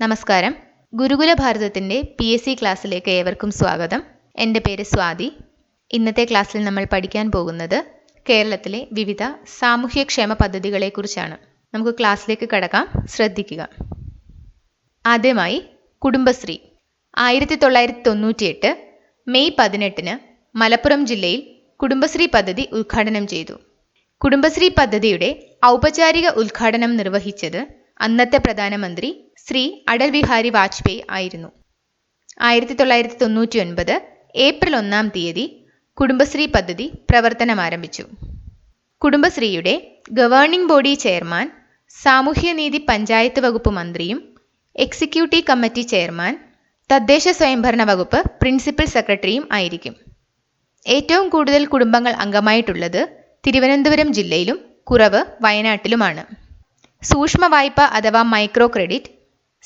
നമസ്കാരം. ഗുരുകുല ഭാരതത്തിന്റെ പി എസ് സി ക്ലാസ്സിലേക്ക് ഏവർക്കും സ്വാഗതം. എന്റെ പേര് സ്വാതി. ഇന്നത്തെ ക്ലാസ്സിൽ നമ്മൾ പഠിക്കാൻ പോകുന്നത് കേരളത്തിലെ വിവിധ സാമൂഹ്യക്ഷേമ പദ്ധതികളെക്കുറിച്ചാണ്. നമുക്ക് ക്ലാസ്സിലേക്ക് കടക്കാം. ശ്രദ്ധിക്കുക. ആദ്യമായി കുടുംബശ്രീ. ആയിരത്തി തൊള്ളായിരത്തി തൊണ്ണൂറ്റിയെട്ട് മെയ് പതിനെട്ടിന് മലപ്പുറം ജില്ലയിൽ കുടുംബശ്രീ പദ്ധതി ഉദ്ഘാടനം ചെയ്തു. കുടുംബശ്രീ പദ്ധതിയുടെ ഔപചാരിക ഉദ്ഘാടനം നിർവഹിച്ചത് അന്നത്തെ പ്രധാനമന്ത്രി ശ്രീ അടൽ ബിഹാരി വാജ്പേയി ആയിരുന്നു. ആയിരത്തി തൊള്ളായിരത്തി തൊണ്ണൂറ്റി ഒൻപത് ഏപ്രിൽ ഒന്നാം തീയതി കുടുംബശ്രീ പദ്ധതി പ്രവർത്തനം ആരംഭിച്ചു. കുടുംബശ്രീയുടെ ഗവേണിംഗ് ബോഡി ചെയർമാൻ സാമൂഹ്യനീതി പഞ്ചായത്ത് വകുപ്പ് മന്ത്രിയും എക്സിക്യൂട്ടീവ് കമ്മിറ്റി ചെയർമാൻ തദ്ദേശ സ്വയംഭരണ വകുപ്പ് പ്രിൻസിപ്പൽ സെക്രട്ടറിയും ആയിരിക്കും. ഏറ്റവും കൂടുതൽ കുടുംബങ്ങൾ അംഗമായിട്ടുള്ളത് തിരുവനന്തപുരം ജില്ലയിലും കുറവ് വയനാട്ടിലുമാണ്. സൂക്ഷ്മ വായ്പ അഥവാ മൈക്രോ ക്രെഡിറ്റ്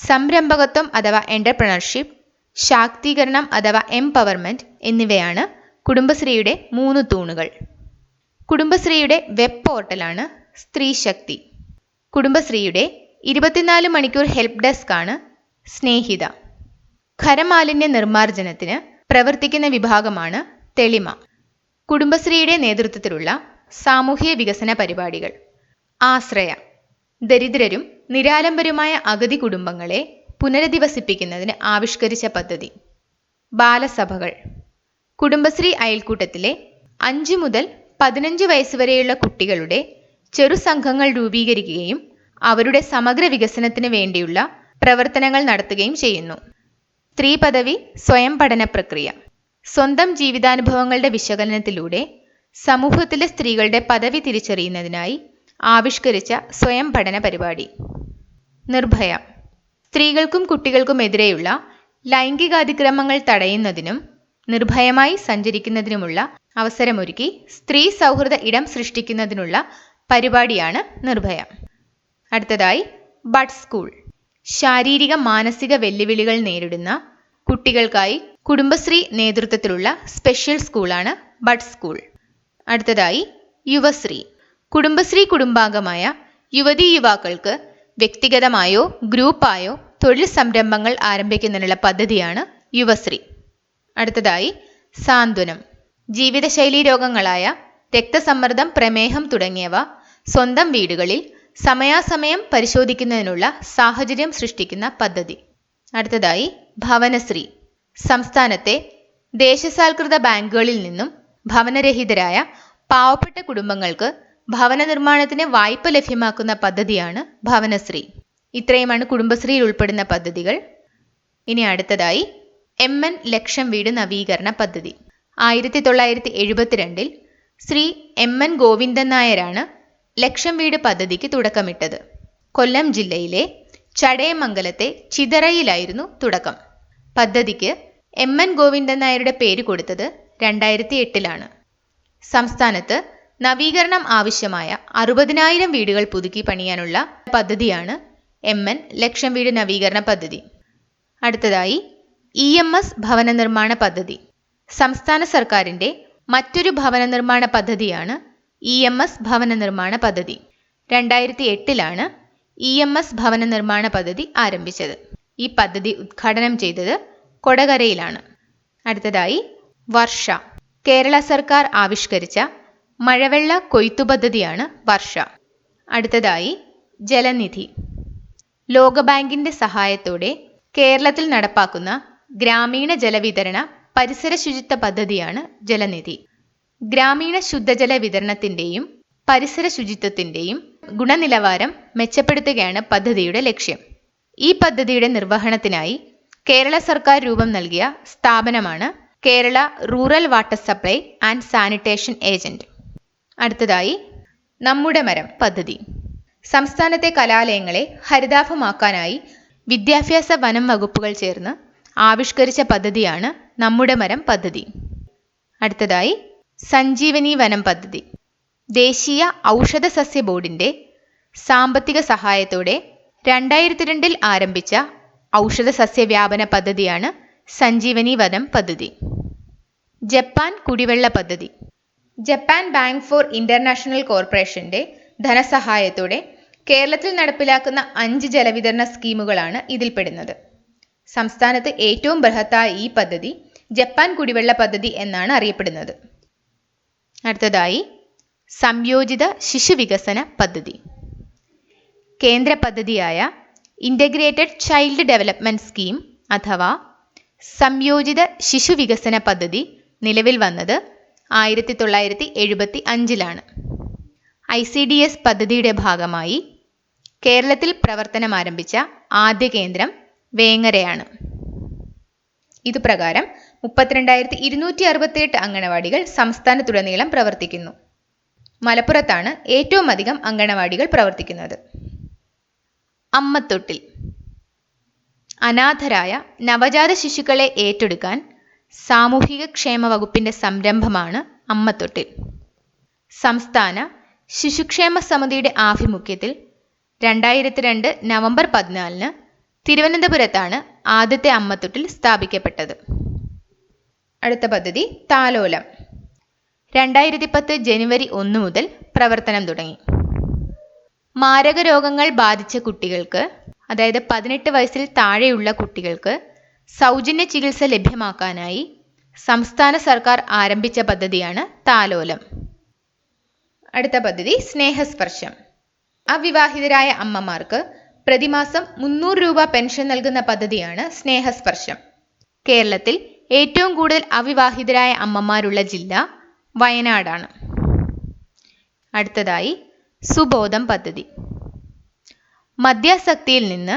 സംരംഭകത്വം അഥവാ എന്റർപ്രണർഷിപ്പ് ശാക്തീകരണം അഥവാ എംപവർമെന്റ് എന്നിവയാണ് കുടുംബശ്രീയുടെ മൂന്ന് തൂണുകൾ. കുടുംബശ്രീയുടെ വെബ് പോർട്ടലാണ് സ്ത്രീ ശക്തി. കുടുംബശ്രീയുടെ ഇരുപത്തിനാല് മണിക്കൂർ ഹെൽപ്പ് ഡെസ്ക് ആണ് സ്നേഹിത. ഖരമാലിന്യ നിർമ്മാർജനത്തിന് പ്രവർത്തിക്കുന്ന വിഭാഗമാണ് തെളിമ. കുടുംബശ്രീയുടെ നേതൃത്വത്തിലുള്ള സാമൂഹ്യ വികസന പരിപാടികൾ. ആശ്രയ. ദരിദ്രരും നിരാലംബരുമായ അഗതി കുടുംബങ്ങളെ പുനരധിവസിപ്പിക്കുന്നതിന് ആവിഷ്കരിച്ച പദ്ധതി. ബാലസഭകൾ. കുടുംബശ്രീ അയൽക്കൂട്ടത്തിലെ അഞ്ച് മുതൽ പതിനഞ്ച് വയസ്സ് വരെയുള്ള കുട്ടികളുടെ ചെറു സംഘങ്ങൾ രൂപീകരിക്കുകയും അവരുടെ സമഗ്ര വികസനത്തിന് വേണ്ടിയുള്ള പ്രവർത്തനങ്ങൾ നടത്തുകയും ചെയ്യുന്നു. സ്ത്രീ പദവി സ്വയം പഠന പ്രക്രിയ. സ്വന്തം ജീവിതാനുഭവങ്ങളുടെ വിശകലനത്തിലൂടെ സമൂഹത്തിലെ സ്ത്രീകളുടെ പദവി തിരിച്ചറിയുന്നതിനായി ആവിഷ്കരിച്ച സ്വയം പഠന പരിപാടി. നിർഭയ. സ്ത്രീകൾക്കും കുട്ടികൾക്കുമെതിരെയുള്ള ലൈംഗികാതിക്രമങ്ങൾ തടയുന്നതിനും നിർഭയമായി സഞ്ചരിക്കുന്നതിനുമുള്ള അവസരമൊരുക്കി സ്ത്രീ സൗഹൃദ ഇടം സൃഷ്ടിക്കുന്നതിനുള്ള പരിപാടിയാണ് നിർഭയ. അടുത്തതായി ബഡ് സ്കൂൾ. ശാരീരിക മാനസിക വെല്ലുവിളികൾ നേരിടുന്ന കുട്ടികൾക്കായി കുടുംബശ്രീ നേതൃത്വത്തിലുള്ള സ്പെഷ്യൽ സ്കൂളാണ് ബഡ് സ്കൂൾ. അടുത്തതായി യുവശ്രീ. കുടുംബശ്രീ കുടുംബാംഗമായ യുവതീ യുവാക്കൾക്ക് വ്യക്തിഗതമായോ ഗ്രൂപ്പായോ തൊഴിൽ സംരംഭങ്ങൾ ആരംഭിക്കുന്നതിനുള്ള പദ്ധതിയാണ് യുവശ്രീ. അടുത്തതായി സാന്ത്വനം. ജീവിതശൈലീ രോഗങ്ങളായ രക്തസമ്മർദ്ദം പ്രമേഹം തുടങ്ങിയവ സ്വന്തം വീടുകളിൽ സമയാസമയം പരിശോധിക്കുന്നതിനുള്ള സാഹചര്യം സൃഷ്ടിക്കുന്ന പദ്ധതി. അടുത്തതായി ഭവനശ്രീ. സംസ്ഥാനത്തെ ദേശസാൽകൃത ബാങ്കുകളിൽ നിന്നും ഭവനരഹിതരായ പാവപ്പെട്ട കുടുംബങ്ങൾക്ക് ഭവന നിർമ്മാണത്തിന് വായ്പ ലഭ്യമാക്കുന്ന പദ്ധതിയാണ് ഭവനശ്രീ. ഇത്രയുമാണ് കുടുംബശ്രീയിൽ ഉൾപ്പെടുന്ന പദ്ധതികൾ. ഇനി അടുത്തതായി എം എൻ ലക്ഷം വീട് നവീകരണ പദ്ധതി. ആയിരത്തി തൊള്ളായിരത്തി എഴുപത്തിരണ്ടിൽ ശ്രീ എം എൻ ഗോവിന്ദൻ നായരാണ് ലക്ഷം വീട് പദ്ധതിക്ക് തുടക്കമിട്ടത്. കൊല്ലം ജില്ലയിലെ ചടയമംഗലത്തെ ചിതറയിലായിരുന്നു തുടക്കം. പദ്ധതിക്ക് എം എൻ ഗോവിന്ദൻ നായരുടെ പേര് കൊടുത്തത് രണ്ടായിരത്തി എട്ടിലാണ് സംസ്ഥാനത്ത് നവീകരണം ആവശ്യമായ അറുപതിനായിരം വീടുകൾ പുതുക്കി പണിയാനുള്ള പദ്ധതിയാണ് എം എൻ ലക്ഷം വീട് നവീകരണ പദ്ധതി. അടുത്തതായി ഇ എം എസ് ഭവന നിർമ്മാണ പദ്ധതി. സംസ്ഥാന സർക്കാരിന്റെ മറ്റൊരു ഭവന നിർമ്മാണ പദ്ധതിയാണ് ഇ എം എസ് ഭവന നിർമ്മാണ പദ്ധതി. രണ്ടായിരത്തി എട്ടിലാണ് ഇ എം എസ് ഭവന നിർമ്മാണ പദ്ധതി ആരംഭിച്ചത്. ഈ പദ്ധതി ഉദ്ഘാടനം ചെയ്തത് കൊടകരയിലാണ്. അടുത്തതായി വർഷ. കേരള സർക്കാർ ആവിഷ്കരിച്ച മഴവെള്ള കൊയ്ത്തു പദ്ധതിയാണ് വർഷ. അടുത്തതായി ജലനിധി. ലോകബാങ്കിന്റെ സഹായത്തോടെ കേരളത്തിൽ നടപ്പാക്കുന്ന ഗ്രാമീണ ജലവിതരണ പരിസര ശുചിത്വ പദ്ധതിയാണ് ജലനിധി. ഗ്രാമീണ ശുദ്ധജല വിതരണത്തിന്റെയും പരിസര ശുചിത്വത്തിന്റെയും ഗുണനിലവാരം മെച്ചപ്പെടുത്തുകയാണ് പദ്ധതിയുടെ ലക്ഷ്യം. ഈ പദ്ധതിയുടെ നിർവഹണത്തിനായി കേരള സർക്കാർ രൂപം നൽകിയ സ്ഥാപനമാണ് Kerala rural water supply and sanitation agent. അടുത്തതായി നമ്മുടെ മരം പദ്ധതി. സംസ്ഥാനത്തെ കലാലയങ്ങളെ ഹരിതാഭമാക്കാനായി വിദ്യാഭ്യാസ വനം വകുപ്പുകൾ ചേർന്ന് ആവിഷ്കരിച്ച പദ്ധതിയാണ് നമ്മുടെ മരം പദ്ധതി. അടുത്തതായി സഞ്ജീവനി വനം പദ്ധതി. ദേശീയ ഔഷധ സസ്യ ബോർഡിന്റെ സാമ്പത്തിക സഹായത്തോടെ രണ്ടായിരത്തി രണ്ടിൽ ആരംഭിച്ച ഔഷധ സസ്യ വ്യാപന പദ്ധതിയാണ് സഞ്ജീവനി വനം പദ്ധതി. ജപ്പാൻ കുടിവെള്ള പദ്ധതി. ജപ്പാൻ ബാങ്ക് ഫോർ ഇന്റർനാഷണൽ കോർപ്പറേഷന്റെ ധനസഹായത്തോടെ കേരളത്തിൽ നടപ്പിലാക്കുന്ന അഞ്ച് ജലവിതരണ സ്കീമുകളാണ് ഇതിൽപ്പെടുന്നത്. സംസ്ഥാനത്ത് ഏറ്റവും ബൃഹത്തായ ഈ പദ്ധതി ജപ്പാൻ കുടിവെള്ള പദ്ധതി എന്നാണ് അറിയപ്പെടുന്നത്. അടുത്തതായി സംയോജിത ശിശുവികസന പദ്ധതി. കേന്ദ്ര പദ്ധതിയായ ഇന്റഗ്രേറ്റഡ് ചൈൽഡ് ഡെവലപ്മെന്റ് സ്കീം അഥവാ സംയോജിത ശിശുവികസന പദ്ധതി നിലവിൽ വന്നത് ആയിരത്തി തൊള്ളായിരത്തി എഴുപത്തി അഞ്ചിലാണ് ഐ സി ഡി എസ് പദ്ധതിയുടെ ഭാഗമായി കേരളത്തിൽ പ്രവർത്തനം ആരംഭിച്ച ആദ്യ കേന്ദ്രം വേങ്ങരയാണ്. ഇതുപ്രകാരം മുപ്പത്തിരണ്ടായിരത്തി ഇരുന്നൂറ്റി അറുപത്തിയെട്ട് അങ്കണവാടികൾ സംസ്ഥാനത്തുടനീളം പ്രവർത്തിക്കുന്നു. മലപ്പുറത്താണ് ഏറ്റവും അധികം അങ്കണവാടികൾ പ്രവർത്തിക്കുന്നത്. അമ്മത്തൊട്ടിൽ അനാഥരായ നവജാത ശിശുക്കളെ ഏറ്റെടുക്കാൻ സാമൂഹിക ക്ഷേമ വകുപ്പിന്റെ സംരംഭമാണ് അമ്മത്തൊട്ടിൽ. സംസ്ഥാന ശിശുക്ഷേമ സമിതിയുടെ ആഭിമുഖ്യത്തിൽ രണ്ടായിരത്തി രണ്ട് നവംബർ പതിനാലിന് തിരുവനന്തപുരത്താണ് ആദ്യത്തെ അമ്മത്തൊട്ടിൽ സ്ഥാപിക്കപ്പെട്ടത്. അടുത്ത പദ്ധതി താലോലം. രണ്ടായിരത്തി പത്ത് ജനുവരി ഒന്ന് മുതൽ പ്രവർത്തനം തുടങ്ങി. മാരക രോഗങ്ങൾ ബാധിച്ച കുട്ടികൾക്ക് അതായത് പതിനെട്ട് വയസ്സിൽ താഴെയുള്ള കുട്ടികൾക്ക് സൗജന്യ ചികിത്സ ലഭ്യമാക്കാനായി സംസ്ഥാന സർക്കാർ ആരംഭിച്ച പദ്ധതിയാണ് താലോലം. അടുത്ത പദ്ധതി സ്നേഹസ്പർശം. അവിവാഹിതരായ അമ്മമാർക്ക് പ്രതിമാസം മുന്നൂറ് രൂപ പെൻഷൻ നൽകുന്ന പദ്ധതിയാണ് സ്നേഹസ്പർശം. കേരളത്തിൽ ഏറ്റവും കൂടുതൽ അവിവാഹിതരായ അമ്മമാരുള്ള ജില്ല വയനാടാണ്. അടുത്തതായി സുബോധം പദ്ധതി. മദ്യാസക്തിയിൽ നിന്ന്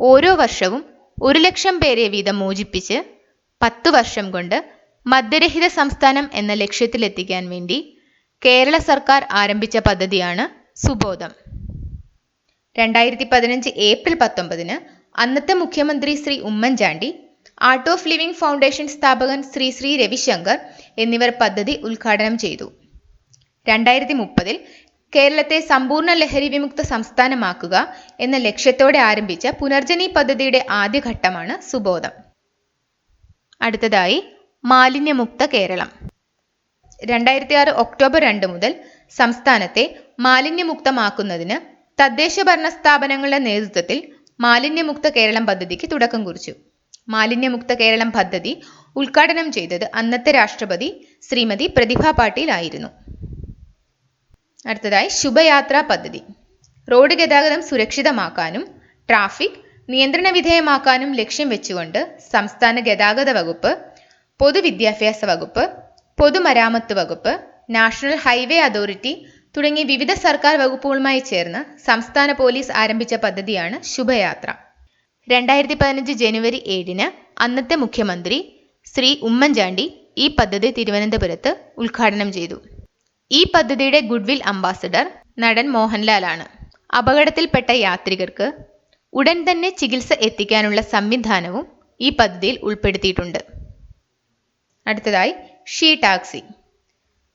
ഓരോ വർഷവും ഒരു ലക്ഷം പേരെ വീതം മോചിപ്പിച്ച് പത്ത് വർഷം കൊണ്ട് മദ്യരഹിത സംസ്ഥാനം എന്ന ലക്ഷ്യത്തിലെത്തിക്കാൻ വേണ്ടി കേരള സർക്കാർ ആരംഭിച്ച പദ്ധതിയാണ് സുബോധം. രണ്ടായിരത്തി പതിനഞ്ച് ഏപ്രിൽ പത്തൊമ്പതിന് അന്നത്തെ മുഖ്യമന്ത്രി Shri Oommen Chandy art of living foundation സ്ഥാപകൻ ശ്രീ ശ്രീ രവിശങ്കർ എന്നിവർ പദ്ധതി ഉദ്ഘാടനം ചെയ്തു. രണ്ടായിരത്തി മുപ്പതിൽ കേരളത്തെ സമ്പൂർണ ലഹരി വിമുക്ത സംസ്ഥാനമാക്കുക എന്ന ലക്ഷ്യത്തോടെ ആരംഭിച്ച പുനർജനി പദ്ധതിയുടെ ആദ്യഘട്ടമാണ് സുബോധം. അടുത്തതായി മാലിന്യമുക്ത കേരളം. രണ്ടായിരത്തി ആറ് ഒക്ടോബർ രണ്ട് മുതൽ സംസ്ഥാനത്തെ മാലിന്യമുക്തമാക്കുന്നതിന് തദ്ദേശ ഭരണ സ്ഥാപനങ്ങളുടെ നേതൃത്വത്തിൽ മാലിന്യമുക്ത കേരളം പദ്ധതിക്ക് തുടക്കം കുറിച്ചു. മാലിന്യമുക്ത കേരളം പദ്ധതി ഉദ്ഘാടനം ചെയ്തത് അന്നത്തെ രാഷ്ട്രപതി ശ്രീമതി പ്രതിഭ പാട്ടീൽ ആയിരുന്നു. അടുത്തതായി ശുഭയാത്രാ പദ്ധതി. റോഡ് ഗതാഗതം സുരക്ഷിതമാക്കാനും ട്രാഫിക് നിയന്ത്രണ വിധേയമാക്കാനും ലക്ഷ്യം വെച്ചുകൊണ്ട് സംസ്ഥാന ഗതാഗത വകുപ്പ് പൊതുവിദ്യാഭ്യാസ വകുപ്പ് പൊതുമരാമത്ത് വകുപ്പ് നാഷണൽ ഹൈവേ അതോറിറ്റി തുടങ്ങി വിവിധ സർക്കാർ വകുപ്പുകളുമായി ചേർന്ന് സംസ്ഥാന പോലീസ് ആരംഭിച്ച പദ്ധതിയാണ് ശുഭയാത്ര. രണ്ടായിരത്തി പതിനഞ്ച് ജനുവരി ഏഴിന് അന്നത്തെ മുഖ്യമന്ത്രി ശ്രീ ഉമ്മൻചാണ്ടി ഈ പദ്ധതി തിരുവനന്തപുരത്ത് ഉദ്ഘാടനം ചെയ്തു. ഈ പദ്ധതിയുടെ ഗുഡ്വിൽ അംബാസഡർ നടൻ മോഹൻലാലാണ്. അപകടത്തിൽപ്പെട്ട യാത്രികർക്ക് ഉടൻ തന്നെ ചികിത്സ എത്തിക്കാനുള്ള സംവിധാനവും ഈ പദ്ധതിയിൽ ഉൾപ്പെടുത്തിയിട്ടുണ്ട്. അടുത്തതായി ഷീ ടാക്സി.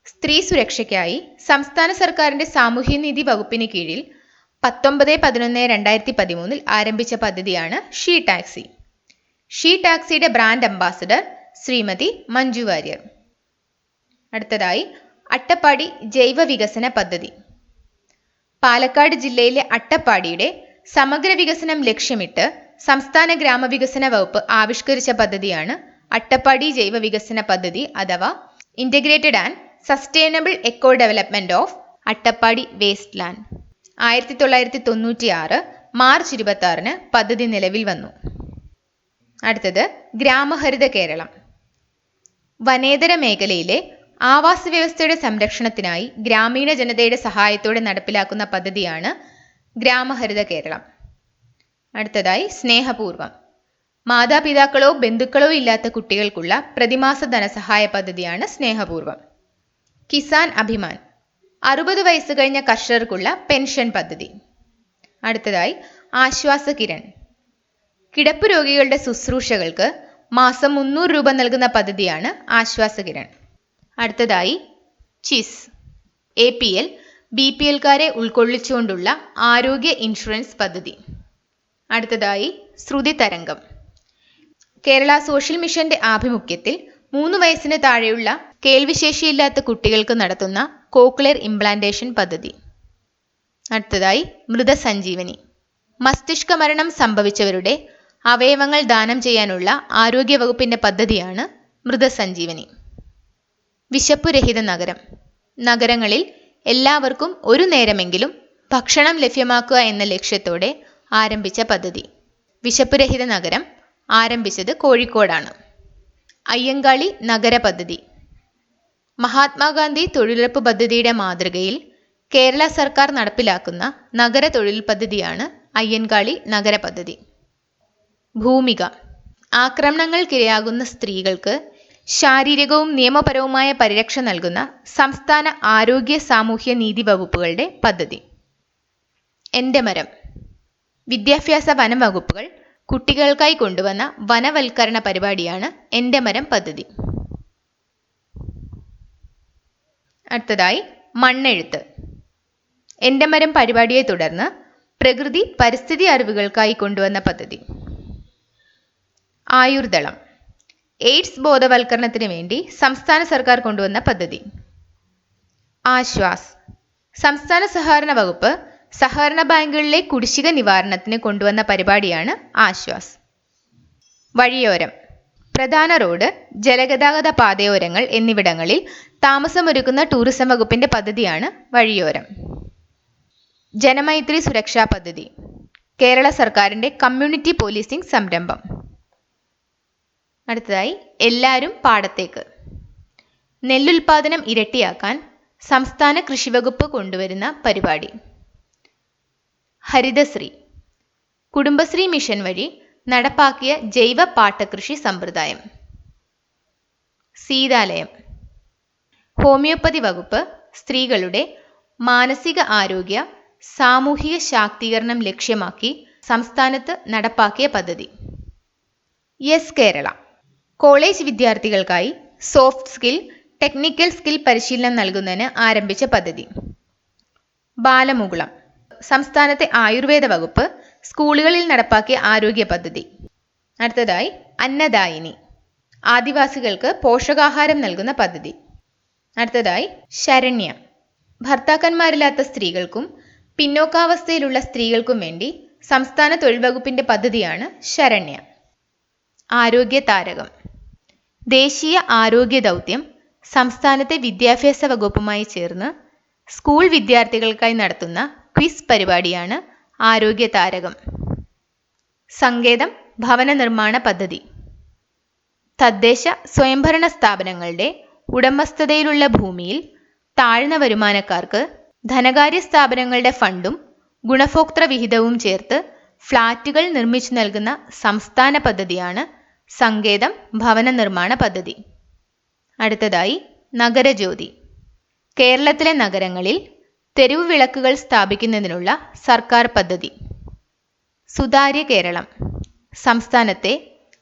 സ്ത്രീ സുരക്ഷയ്ക്കായി സംസ്ഥാന സർക്കാരിന്റെ സാമൂഹ്യനീതി വകുപ്പിന് കീഴിൽ പത്തൊമ്പത് പതിനൊന്ന് രണ്ടായിരത്തി പതിമൂന്നിൽ ആരംഭിച്ച പദ്ധതിയാണ് ഷീ ടാക്സി. ഷീ ടാക്സിയുടെ ബ്രാൻഡ് അംബാസഡർ ശ്രീമതി മഞ്ജു വാര്യർ. അടുത്തതായി അട്ടപ്പാടി ജൈവ വികസന പദ്ധതി. പാലക്കാട് ജില്ലയിലെ അട്ടപ്പാടിയുടെ സമഗ്ര വികസനം ലക്ഷ്യമിട്ട് സംസ്ഥാന ഗ്രാമവികസന വകുപ്പ് ആവിഷ്കരിച്ച പദ്ധതിയാണ് അട്ടപ്പാടി ജൈവ വികസന പദ്ധതി അഥവാ integrated and sustainable eco development of Attappadi waste land ആയിരത്തി തൊള്ളായിരത്തി തൊണ്ണൂറ്റി ആറ് മാർച്ച് ഇരുപത്തി ആറിന് പദ്ധതി നിലവിൽ വന്നു. അടുത്തത് ഗ്രാമഹരിത കേരളം. വനേതര മേഖലയിലെ ആവാസ വ്യവസ്ഥയുടെ സംരക്ഷണത്തിനായി ഗ്രാമീണ ജനതയുടെ സഹായത്തോടെ നടപ്പിലാക്കുന്ന പദ്ധതിയാണ് ഗ്രാമഹരിത കേരളം. അടുത്തതായി സ്നേഹപൂർവം. മാതാപിതാക്കളോ ബന്ധുക്കളോ ഇല്ലാത്ത കുട്ടികൾക്കുള്ള പ്രതിമാസ ധനസഹായ പദ്ധതിയാണ് സ്നേഹപൂർവം. കിസാൻ അഭിമാൻ. അറുപത് വയസ്സ് കഴിഞ്ഞ കർഷകർക്കുള്ള പെൻഷൻ പദ്ധതി. അടുത്തതായി ആശ്വാസ കിരൺ. കിടപ്പ് രോഗികളുടെ ശുശ്രൂഷകൾക്ക് മാസം മുന്നൂറ് രൂപ നൽകുന്ന പദ്ധതിയാണ് ആശ്വാസ കിരൺ. അടുത്തതായി CHIS. A P L B P എൽക്കാരെ ഉൾക്കൊള്ളിച്ചുകൊണ്ടുള്ള ആരോഗ്യ ഇൻഷുറൻസ് പദ്ധതി. അടുത്തതായി ശ്രുതി തരംഗം. കേരള സോഷ്യൽ മിഷന്റെ ആഭിമുഖ്യത്തിൽ മൂന്ന് വയസ്സിന് താഴെയുള്ള കേൾവിശേഷിയില്ലാത്ത കുട്ടികൾക്ക് നടത്തുന്ന കോക്ലിയർ ഇംപ്ലാന്റേഷൻ പദ്ധതി. അടുത്തതായി മൃതസഞ്ജീവനി. മസ്തിഷ്ക മരണം സംഭവിച്ചവരുടെ അവയവങ്ങൾ ദാനം ചെയ്യാനുള്ള ആരോഗ്യവകുപ്പിന്റെ പദ്ധതിയാണ് മൃതസഞ്ജീവനി. വിശപ്പുരഹിത നഗരം. നഗരങ്ങളിൽ എല്ലാവർക്കും ഒരു നേരമെങ്കിലും ഭക്ഷണം ലഭ്യമാക്കുക എന്ന ലക്ഷ്യത്തോടെ ആരംഭിച്ച പദ്ധതി. വിശപ്പുരഹിത നഗരം ആരംഭിച്ചത് കോഴിക്കോടാണ്. അയ്യങ്കാളി നഗര പദ്ധതി. മഹാത്മാഗാന്ധി തൊഴിലുറപ്പ് പദ്ധതിയുടെ മാതൃകയിൽ കേരള സർക്കാർ നടപ്പിലാക്കുന്ന നഗര തൊഴിൽ പദ്ധതിയാണ് അയ്യൻകാളി നഗര പദ്ധതി. ഭൂമിക. ആക്രമണങ്ങൾക്കിരയാകുന്ന സ്ത്രീകൾക്ക് ശാരീരികവും നിയമപരവുമായ പരിരക്ഷ നൽകുന്ന സംസ്ഥാന ആരോഗ്യ സാമൂഹ്യ നീതി വകുപ്പുകളുടെ പദ്ധതി. എന്റെ മരം. വിദ്യാഭ്യാസ വനം വകുപ്പുകൾ കുട്ടികൾക്കായി കൊണ്ടുവന്ന വനവൽക്കരണ പരിപാടിയാണ് എന്റെ മരം പദ്ധതി. അടുത്തതായി മണ്ണെഴുത്ത്. എന്റെ മരം പരിപാടിയെ തുടർന്ന് പ്രകൃതി പരിസ്ഥിതി അറിവുകൾക്കായി കൊണ്ടുവന്ന പദ്ധതി. ആയുർദളം. എയ്ഡ്സ് ബോധവൽക്കരണത്തിന് വേണ്ടി സംസ്ഥാന സർക്കാർ കൊണ്ടുവന്ന പദ്ധതി. ആശ്വാസ്. സംസ്ഥാന സഹകരണ വകുപ്പ് സഹകരണ ബാങ്കുകളിലെ കുടിശ്ശിക നിവാരണത്തിന് കൊണ്ടുവന്ന പരിപാടിയാണ് ആശ്വാസ്. വഴിയോരം. പ്രധാന റോഡ് ജലഗതാഗത പാതയോരങ്ങൾ എന്നിവിടങ്ങളിൽ താമസമൊരുക്കുന്ന ടൂറിസം വകുപ്പിന്റെ പദ്ധതിയാണ് വഴിയോരം. ജനമൈത്രി സുരക്ഷാ പദ്ധതി. കേരള സർക്കാരിന്റെ കമ്മ്യൂണിറ്റി പോലീസിംഗ് സംരംഭം. അടുത്തതായി എല്ലാവരും പാടത്തേക്ക്. നെല്ലുൽപാദനം ഇരട്ടിയാക്കാൻ സംസ്ഥാന കൃഷിവകുപ്പ് കൊണ്ടുവരുന്ന പരിപാടി. ഹരിതശ്രീ. കുടുംബശ്രീ മിഷൻ വഴി നടപ്പാക്കിയ ജൈവ പാട്ടകൃഷി സമ്പ്രദായം. സീതാലയം. ഹോമിയോപ്പതി വകുപ്പ് സ്ത്രീകളുടെ മാനസിക ആരോഗ്യ സാമൂഹിക ശാക്തീകരണം ലക്ഷ്യമാക്കി സംസ്ഥാനത്ത് നടപ്പാക്കിയ പദ്ധതി. യെസ് കേരള. കോളേജ് വിദ്യാർത്ഥികൾക്കായി സോഫ്റ്റ് സ്കിൽ ടെക്നിക്കൽ സ്കിൽ പരിശീലനം നൽകുന്നതിന് ആരംഭിച്ച പദ്ധതി. ബാലമുകുളം സംസ്ഥാനത്തെ ആയുർവേദ വകുപ്പ് സ്കൂളുകളിൽ നടപ്പാക്കിയ ആരോഗ്യ പദ്ധതി. അടുത്തതായി അന്നദായിനി ആദിവാസികൾക്ക് പോഷകാഹാരം നൽകുന്ന പദ്ധതി. അടുത്തതായി ശരണ്യ ഭർത്താക്കന്മാരില്ലാത്ത സ്ത്രീകൾക്കും പിന്നോക്കാവസ്ഥയിലുള്ള സ്ത്രീകൾക്കും വേണ്ടി സംസ്ഥാന തൊഴിൽ വകുപ്പിന്റെ പദ്ധതിയാണ് ശരണ്യ. ആരോഗ്യ താരകം. ദേശീയ ആരോഗ്യ ദൗത്യം സംസ്ഥാനത്തെ വിദ്യാഭ്യാസ വകുപ്പുമായി ചേർന്ന് സ്കൂൾ വിദ്യാർത്ഥികൾക്കായി നടത്തുന്ന ക്വിസ് പരിപാടിയാണ് ആരോഗ്യ താരകം. സങ്കേതം ഭവന നിർമ്മാണ പദ്ധതി. തദ്ദേശ സ്വയംഭരണ സ്ഥാപനങ്ങളുടെ ഉടമസ്ഥതയിലുള്ള ഭൂമിയിൽ താഴ്ന്ന വരുമാനക്കാർക്ക് ധനകാര്യ സ്ഥാപനങ്ങളുടെ ഫണ്ടും ഗുണഭോക്തൃ വിഹിതവും ചേർത്ത് ഫ്ളാറ്റുകൾ നിർമ്മിച്ചു നൽകുന്ന സംസ്ഥാന പദ്ധതിയാണ് സങ്കേതം ഭവന നിർമ്മാണ പദ്ധതി. അടുത്തതായി നഗരജ്യോതി. കേരളത്തിലെ നഗരങ്ങളിൽ തെരുവ് വിളക്കുകൾ സ്ഥാപിക്കുന്നതിനുള്ള സർക്കാർ പദ്ധതി. സുതാര്യ കേരളം. സംസ്ഥാനത്തെ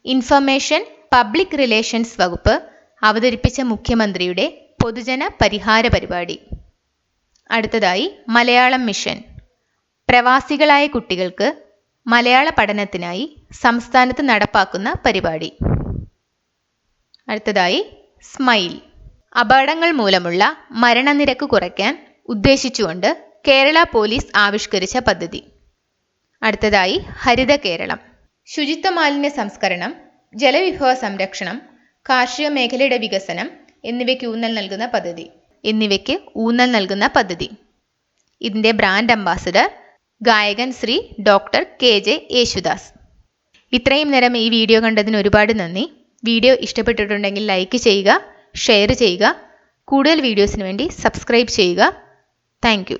ഇൻഫർമേഷൻ പബ്ലിക് റിലേഷൻസ് വകുപ്പ് അവതരിപ്പിച്ച മുഖ്യമന്ത്രിയുടെ പൊതുജന പരിഹാര പരിപാടി. അടുത്തതായി മലയാളം മിഷൻ. പ്രവാസികളായ കുട്ടികൾക്ക് മലയാള പഠനത്തിനായി സംസ്ഥാനത്ത് നടപ്പാക്കുന്ന പരിപാടി. അടുത്തതായി സ്മൈൽ. അപകടങ്ങൾ മൂലമുള്ള മരണനിരക്ക് കുറയ്ക്കാൻ ഉദ്ദേശിച്ചുകൊണ്ട് കേരള പോലീസ് ആവിഷ്കരിച്ച പദ്ധതി. അടുത്തതായി ഹരിത കേരളം. ശുചിത്വ മാലിന്യ സംസ്കരണം ജലവിഭവ സംരക്ഷണം കാർഷിക മേഖലയുടെ വികസനം എന്നിവയ്ക്ക് ഊന്നൽ നൽകുന്ന പദ്ധതി. എന്നിവയ്ക്ക് ഊന്നൽ നൽകുന്ന പദ്ധതി. ഇതിന്റെ ബ്രാൻഡ് അംബാസഡർ ഗായകൻ Shri doctor K J Yesudas. ഇത്രയും നേരം ഈ വീഡിയോ കണ്ടതിന് ഒരുപാട് നന്ദി. വീഡിയോ ഇഷ്ടപ്പെട്ടിട്ടുണ്ടെങ്കിൽ ലൈക്ക് ചെയ്യുക ഷെയർ ചെയ്യുക കൂടുതൽ വീഡിയോസിന് വേണ്ടി സബ്സ്ക്രൈബ് ചെയ്യുക. താങ്ക്